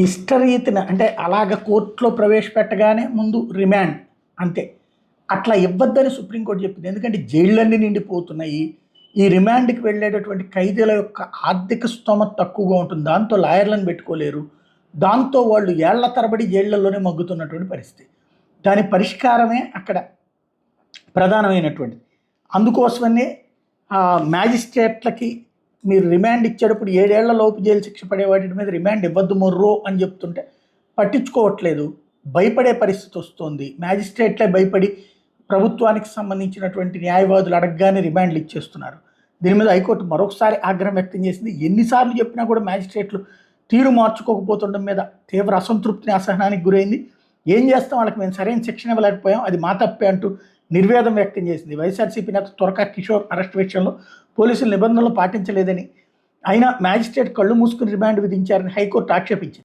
ఇష్టరీతిన అంటే అలాగ కోర్టులో ప్రవేశపెట్టగానే ముందు రిమాండ్ అంతే. అట్లా ఇవ్వద్దని సుప్రీంకోర్టు చెప్పింది. ఎందుకంటే జైళ్ళన్నీ నిండిపోతున్నాయి. ఈ రిమాండ్కి వెళ్ళేటటువంటి ఖైదీల యొక్క ఆర్థిక స్తోమత తక్కువగా ఉంటుంది. దాంతో లాయర్లను పెట్టుకోలేరు. దాంతో వాళ్ళు ఏళ్ళ తరబడి జైళ్ళలోనే మగ్గుతున్నటువంటి పరిస్థితి. దాని పరిష్కారమే అక్కడ ప్రధానమైనటువంటిది. అందుకోసమనే ఆ, మ్యాజిస్ట్రేట్లకి మీరు రిమాండ్ ఇచ్చేటప్పుడు ఏడేళ్ళ లోపు జైలు శిక్ష పడే వాటి మీద రిమాండ్ ఇవ్వద్దు మొర్రో అని చెప్తుంటే పట్టించుకోవట్లేదు. భయపడే పరిస్థితి వస్తుంది. మ్యాజిస్ట్రేట్లే భయపడి ప్రభుత్వానికి సంబంధించినటువంటి న్యాయవాదులు అడగగానే రిమాండ్లు ఇచ్చేస్తున్నారు. దీని మీద హైకోర్టు మరొకసారి ఆగ్రహం వ్యక్తం చేసింది. ఎన్నిసార్లు చెప్పినా కూడా మ్యాజిస్ట్రేట్లు తీరు మార్చుకోకపోతుండడం మీద తీవ్ర అసంతృప్తిని అసహనానికి గురైంది. ఏం చేస్తాం? వాళ్ళకి మేము సరైన శిక్షణ ఇవ్వలేకపోయాం. అది మా తప్పే అంటూ నిర్వేదం వ్యక్తం చేసింది. వైఎస్ఆర్సీపీ నేత త్వరక కిషోర్ అరెస్ట్ విషయంలో పోలీసులు నిబంధనలు పాటించలేదని అయినా మ్యాజిస్ట్రేట్ కళ్ళు మూసుకుని రిమాండ్ విధించారని హైకోర్టు ఆక్షేపించింది.